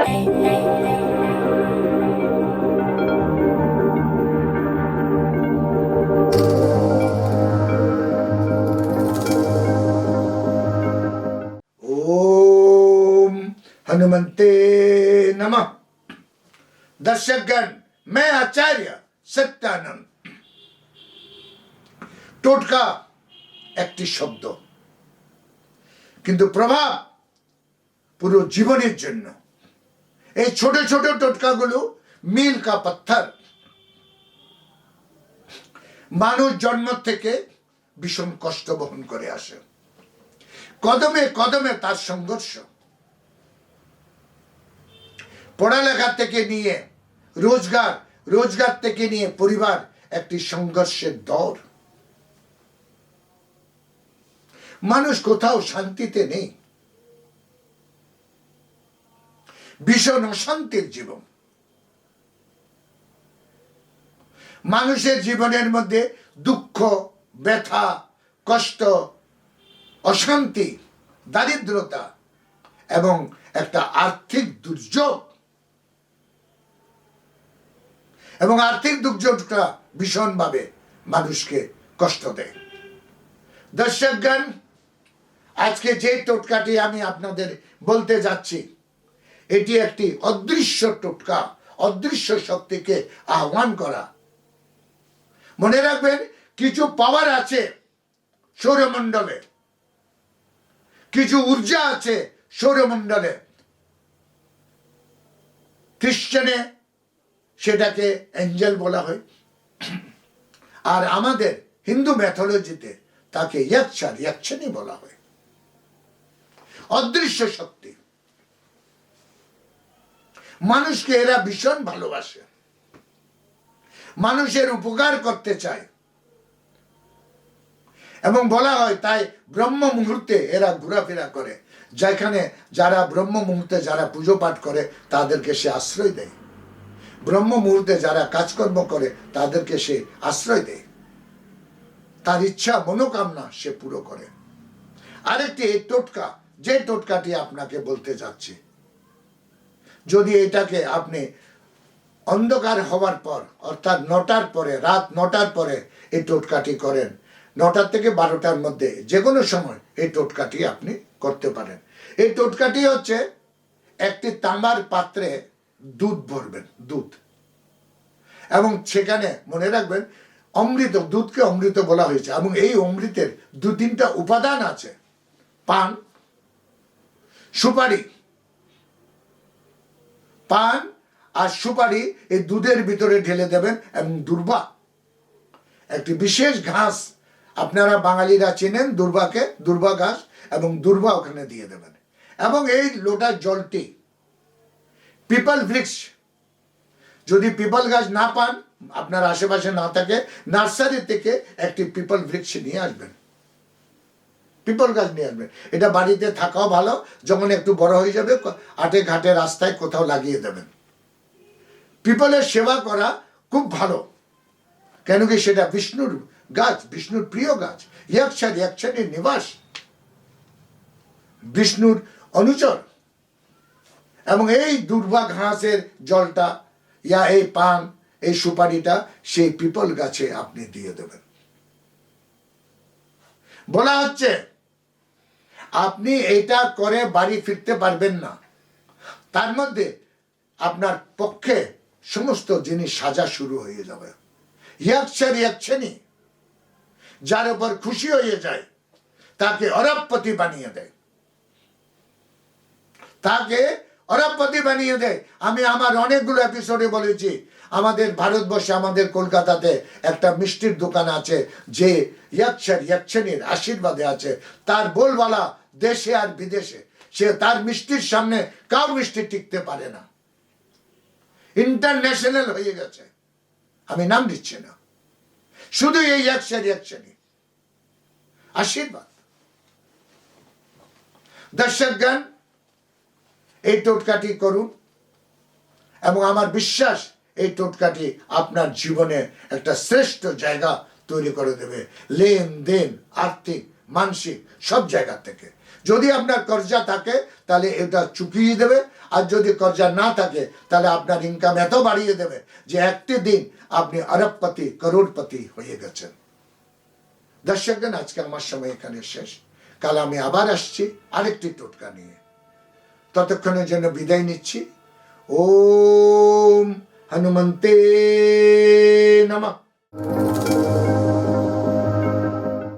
ओम हनुमंते नमः दर्शकगण मैं आचार्य सत्यानंद টোটকা একটি শব্দ কিন্তু প্রভাব পুরো জীবনের জন্য এই ছোট ছোট টোটকাগুলো মিল কা পাথর মানুষ জন্ম থেকে ভীষণ কষ্ট বহন করে আসে। কদমে কদমে তার সংঘর্ষ। পড়ালেখা থেকে নিয়ে রোজগার রোজগার থেকে নিয়ে পরিবার একটি সংঘর্ষের দর মানুষ কোথাও শান্তিতে নেই। ভীষণ অশান্তির জীবন। মানুষের জীবনের মধ্যে দুঃখ, ব্যথা, কষ্ট, অশান্তি, দারিদ্রতা এবং একটা আর্থিক দুর্যোগ। এবং আর্থিক দুর্যোগটা ভীষণভাবে মানুষকে কষ্ট দেয়। দর্শকগণ, আজকে যে টোটকাটি আমি আপনাদের বলতে যাচ্ছি এটি একটি অদৃশ্য টোটকা, অদৃশ্য শক্তিকে আহ্বান করা। মনে রাখবেন, কিছু পাওয়ার আছে সৌরমণ্ডলে, কিছু ঊর্জা আছে সৌরমণ্ডলে। খ্রিস্টানে সেটাকে অ্যাঞ্জেল বলা হয়। আর আমাদের হিন্দু ম্যাথোলজিতে তাকে ইয়াচ্ছার ইয়াচ্ছানি বলা হয়। অদৃশ্য শক্তি। মানুষকে এরা ভীষণ ভালোবাসে। মানুষের উপকার করতে চায়। এবং বলা হয়, তাই ব্রহ্ম মুহূর্তে এরা ঘোরাফেরা করে। যেখানে যারা ব্রহ্ম মুহূর্তে যারা পুজো পাঠ করে, তাদেরকে সে আশ্রয় দেয়। ব্রহ্ম মুহূর্তে যারা কাজকর্ম করে, তাদেরকে সে আশ্রয় দেয়। তার ইচ্ছা, মনোকামনা সে পুরো করে। আরেকটি এই টোটকা, যে টোটকাটি আপনাকে বলতে যাচ্ছি যদি এটাকে আপনি অন্ধকার হওয়ার পর, অর্থাৎ নটার পরে, রাত নটার পরে এই টোটকাটি করেন, নটার থেকে বারোটার মধ্যে যে কোনো সময় এই টোটকাটি আপনি করতে পারেন। এই টোটকাটি হচ্ছে একটি তামার পাত্রে দুধ ভরবেন, দুধ। এবং সেখানে মনে রাখবেন, অমৃত, দুধকে অমৃত বলা হয়েছে, এবং এই অমৃতের দু তিনটা উপাদান আছে। পান, সুপারি পান আর সুপারি এই দুধের ভিতরে ঢেলে দেবেন এবং দুর্বা, একটি বিশেষ ঘাস আপনারা বাঙালিরা চেনেন দুর্বাকে, দুর্বা ঘাস, এবং দুর্বা ওখানে দিয়ে দেবেন। এবং এই লোটার জলটি, পিপল বৃক্ষ যদি পিপল গাছ না পান, আপনার আশেপাশে না থাকে, নার্সারি থেকে একটি পিপল বৃক্ষ নিয়ে আসবেন। পিপল গাছ নিয়ে আসবেন এটা বাড়িতে থাকাও ভালো, যখন একটু বড় হয়ে যাবে, আটে ঘাটে রাস্তায় কোথাও লাগিয়ে দেবেন। পিপলের সেবা করা খুব ভালো। কেন কি সেটা বিষ্ণুর গাছ, বিষ্ণুর প্রিয় গাছ ইয়াকশার ইয়াকশানের নিবাস। বিষ্ণুর অনুচর। এবং এই দুর্বা ঘাসের জলটা, ইয়া এই পান, এই সুপারিটা সেই পিপল গাছে আপনি দিয়ে দেবেন। বলা হচ্ছে আপনি এটা করে বাড়ি ফিরতে পারবেন না। তার মধ্যে আপনার পক্ষে সমস্ত জিনিস সাজা শুরু হয়ে যাবে। ইয়াকছেন ইয়াকশানি যার উপর খুশি হয়ে যায়, তাকে অরবপতি বানিয়ে দেয়। তাকে অরবপতি বানিয়ে দেয়। আমি আমার অনেকগুলো এপিসোডে বলেছি। আমাদের ভারতবর্ষে, আমাদের কলকাতাতে একটা মিষ্টির দোকান আছে যে ইয়াচ্ছার ইয়াচ্ছানির আশীর্বাদে আছে। তার বলবালা দেশে আর বিদেশে। সে তার মিষ্টির সামনে কাউ মিষ্টি টিকতে পারে না? ইন্টারন্যাশনাল হয়ে গেছে। আমি নাম দিচ্ছি না। শুধু এই একশারি একশারি আশীর্বাদ। দর্শকগণ এই টোটকাটি করুন। এবং আমার বিশ্বাস, এই টোটকাটি আপনার জীবনে একটা শ্রেষ্ঠ জায়গা তৈরি করে দেবে। লেনদেন, আর্থিক, মানসিক, সব জায়গা থেকে। যদি আপনার কর্জা থাকে, তাহলে এটা চুকিয়ে দেবে। আর যদি কর্জা না থাকে, তাহলে আপনার ইনকাম এত বাড়িয়ে দেবে যে একটি দিন আপনি আরবপতি, করোড়পতি হয়ে গেছেন। দর্শকগণ আজকে আমার সময় এখানে শেষ। কাল আমি আবার আসছি আরেকটি টোটকা নিয়ে। ততক্ষণের জন্য বিদায় নিচ্ছি। ওম হনুমন্তে নমঃ।